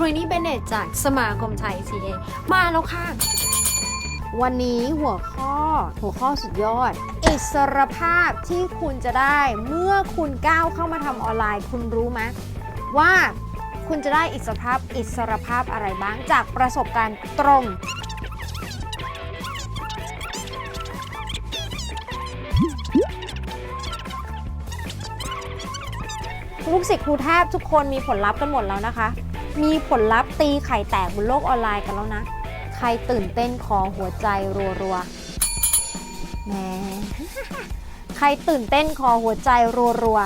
ครูนี่เบนเนตจากสมาคมไทย CA มาแล้วค่ะ วันนี้หัวข้อหัวข้อสุดยอด อิสรภาพที่คุณจะได้เมื่อคุณก้าวเข้ามาทำออนไลน์ คุณรู้ไหมว่าคุณจะได้อิสรภาพอิสรภาพอะไรบ้างจากประสบการณ์ตรงลูกศิษย์ครูแทบทุกคนมีผลลัพธ์กันหมดแล้วนะคะ มีผลลัพธ์ตีไข่แตกบนโลกออนไลน์กันแล้วนะ ใครตื่นเต้นคอหัวใจรัวๆแหมใครตื่นเต้นคอหัวใจรัว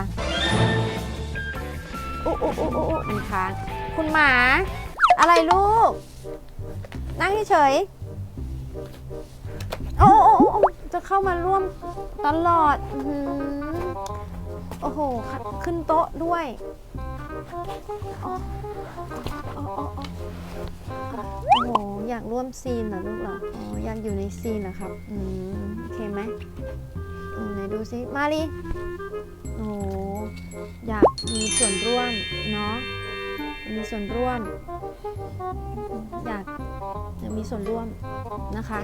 ๆอุ๊อุ๊อุ๊อุ๊อุ๊มันค้างคุณหมา อะไรลูก นั่งเฉยโอ้โอ้โอ้โอจะเข้ามาร่วมตลอดอือหือโอ้โห ขึ้นโต๊ะด้วยอ๋อ โอ้โหอยากร่วมซีนเหรอลูกเหรออ๋ออยากอยู่ในซีนเหรอครับอืมโอเคไหมอืมไหนดูซิมาลีโอ้โหอยากมีส่วนร่วมเนาะมีส่วนร่วม อยากอยากมีส่วนร่วมนะคะ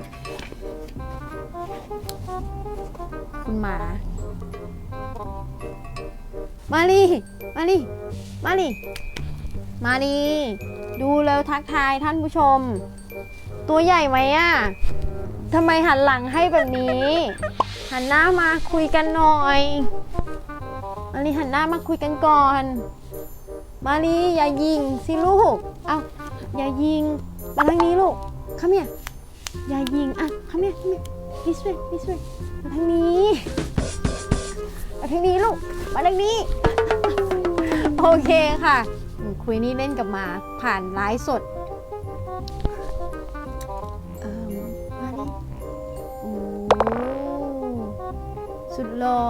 คุณหมา มาลีมาลีมาลี มาลีดูแล้วทักทายท่านผู้ชม ตัวใหญ่ไหมอะทำไมหันหลังให้แบบนี้ หันหน้ามาคุยกันหน่อยมาลีหันหน้ามาคุยกันก่อน มาลีอย่ายิงสิลูก เอาอย่ายิง มาทางนี้ลูกข้าเมียอย่ายิง อะข้าเมียข้าเมีย this way this way มาทางนี้มาทางนี้ลูก มาทางนี้ โอเคค่ะ คุยนี่เล่นกับหมาผ่านไลฟ์สดเออมาดิโอ้สุดหล่อ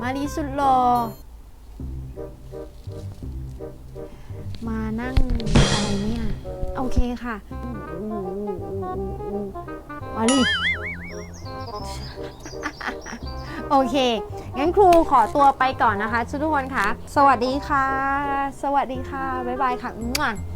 มาดีสุดหล่อมานั่งอะไรเนี่ย โอเคค่ะมอืมอืมอืมอืมมาดิโอเค งั้นครูขอตัวไปก่อนนะคะทุกคนค่ะ สวัสดีค่ะ สวัสดีค่ะ บ๊ายบายค่ะ